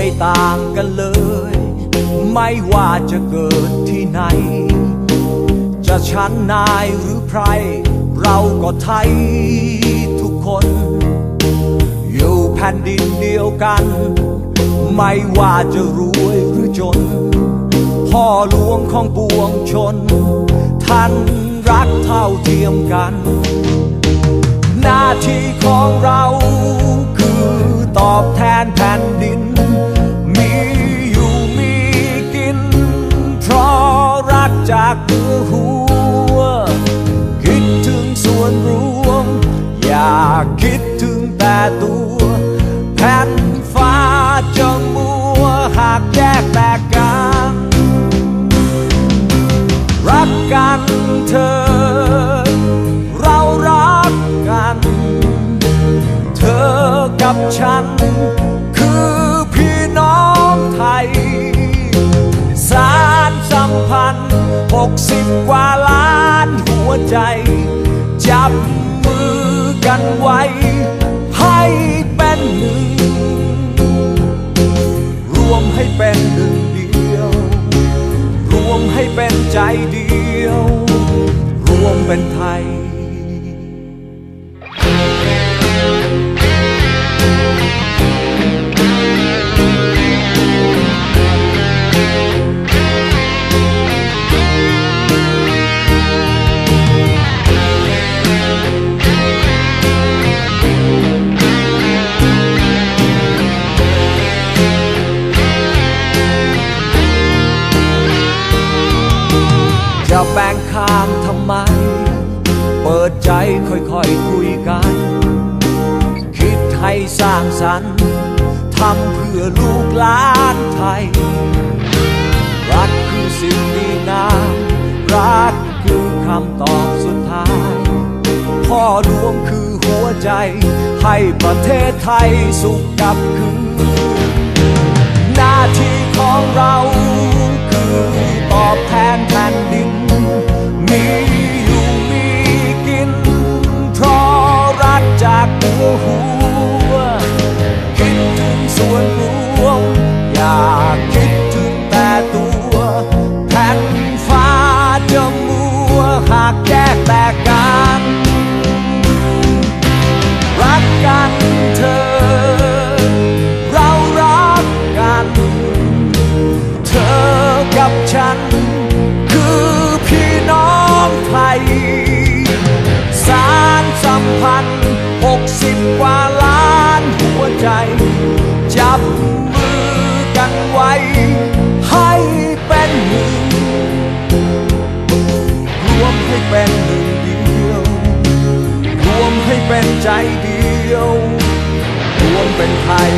ไม่ต่างกันเลย ไม่ว่าจะเกิดที่ไหน จะชั้นนายหรือไพรเราก็ไทยทุกคน อยู่แผ่นดินเดียวกัน ไม่ว่าจะรวยหรือจน พ่อหลวงของปวงชน ท่านรักเท่าเทียมกัน หน้าที่ของเราคือตอบแทนแผ่น จากเนื้อหัว คิดถึงส่วนรวม อย่าคิดถึงแต่ตัวแผ่นฟ้าจะมัวหากแยกแตกกัน รักกันเธอ กว่าล้านหัวใจ จับมือกันไว้ ให้เป็นหนึ่ง รวมให้เป็นหนึ่งเดียว รวมให้เป็นใจเดียว รวมเป็นไทย จะแบ่งข้ามทำไม เปิดใจค่อยๆคุยกัน คิดให้สร้างสรรค์ทำเพื่อลูกหลานไทย รักคือสิ่งดีงามรักคือคำตอบสุดท้าย พ่อหลวงคือหัวใจ ให้ประเทศไทยสุขกับคืน ส่วนรวมอย่าคิดถึงแต่ตัวแผ่นฟ้าจะมัวหากแยกแตกกันรักกันเธอ เรารักกัน เธอกับฉัน คือพี่น้องไทย สารสัมพันธ์หกสิบกว่า ใจเดียวรวมเป็นไทย